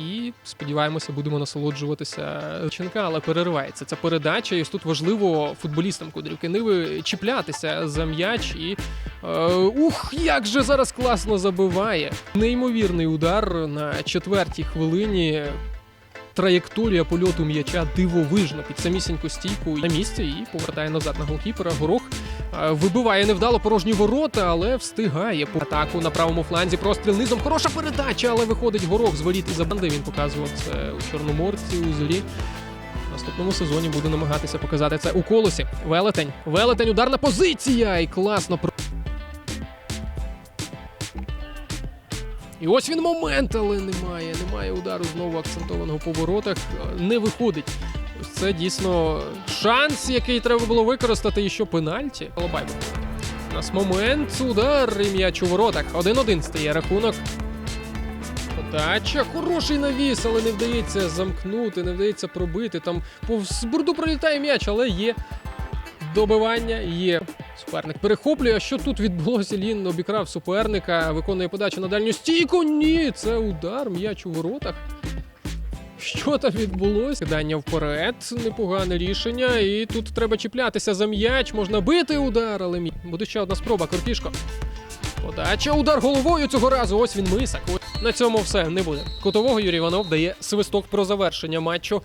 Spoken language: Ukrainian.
І сподіваємося, будемо насолоджуватися Чинка, але переривається. Це передача, і ось тут важливо футболістам Кудрівки Ниви чіплятися за м'яч. І е, ух, як же зараз класно забиває! Неймовірний удар на четвертій хвилині. Траєкторія польоту м'яча дивовижна під самісіньку стійку на місці і повертає назад на голкіпера. Горох вибиває невдало порожні ворота, але встигає по атаку на правому фланзі. Простріл низом. Хороша передача, але виходить горох з воріт і за банди. Він показував це у Чорноморці, у зорі. В наступному сезоні буде намагатися показати це у колосі. Велетень. Велетень, ударна позиція! І класно про. І ось він момент, але немає. Немає удару знову акцентованого по воротах. Е, Не виходить. Це дійсно шанс, який треба було використати, і що пенальті. Алабай. У нас момент, удар і м'яч у воротах. 1-1 стає рахунок. Подача, хороший навіс, але не вдається замкнути, не вдається пробити. Там повз бурду пролітає м'яч, але є добивання, є. Суперник перехоплює. А що тут відбулося? Лін обікрав суперника, виконує подачу на дальню стійку. Ні, це удар, м'яч у воротах. Що там відбулося? Кидання вперед, непогане рішення. І тут треба чіплятися за м'яч. Можна бити удар, але мій. буде ще одна спроба. Корпішко. Подача, удар головою цього разу. Ось він мисак. На цьому все не буде. Кутового Юрій Іванов дає свисток про завершення матчу.